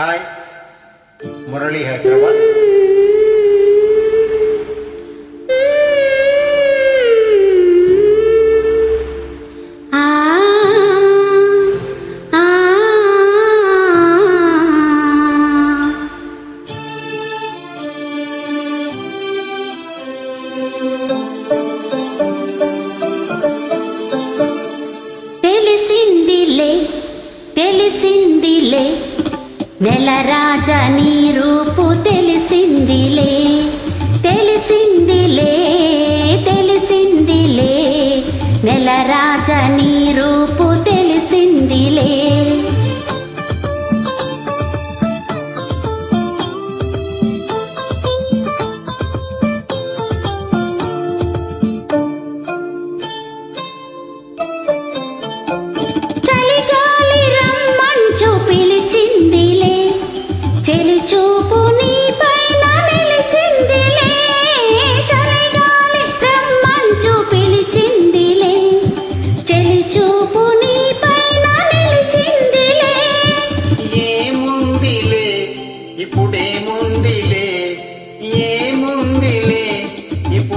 Hi Murali Hyderabad ఆ ఆ తెలిసిందిలే తెలిసిందిలే నెల రాజా నీ రూపు తెలిసిందిలే.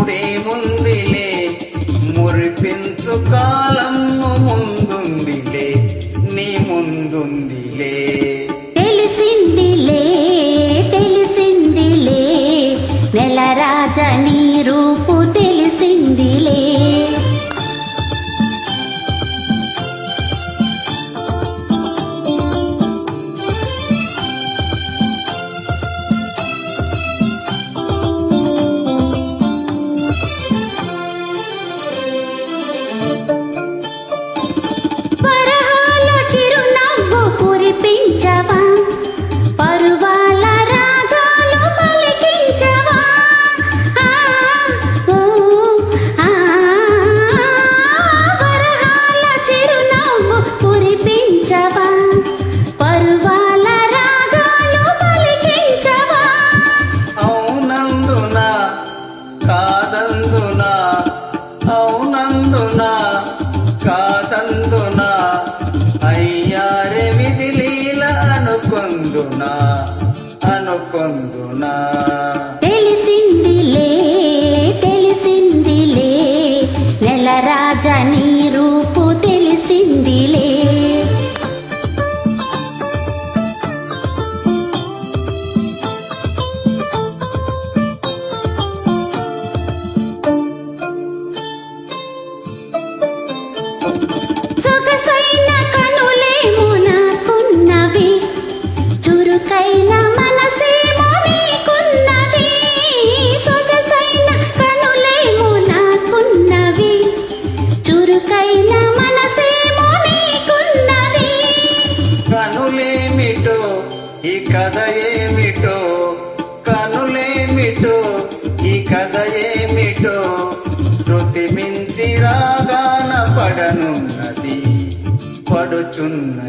ఇప్పుడేముందిలే మురిపించు కాలము ముందుందిలే. నీ ముందుందిలే. తెలిసిందిలే తెలిసిందిలే. నెల రాజ నీ రూపు తెలిసిందిలే. సొగసైన కనులేమో నాకున్నవి. చురుకైన మనసేమో నీకున్నది. సొగసైన కనులేమో నాకున్నవి. చురుకైన మనసేమో నీకున్నది. కనులేమిటో ఈ కథ ఏమిటో? కనులేమిటో ఈ కథ ఏమిటో? శృతి మించి రాగా పడనున్నది పడుచున్న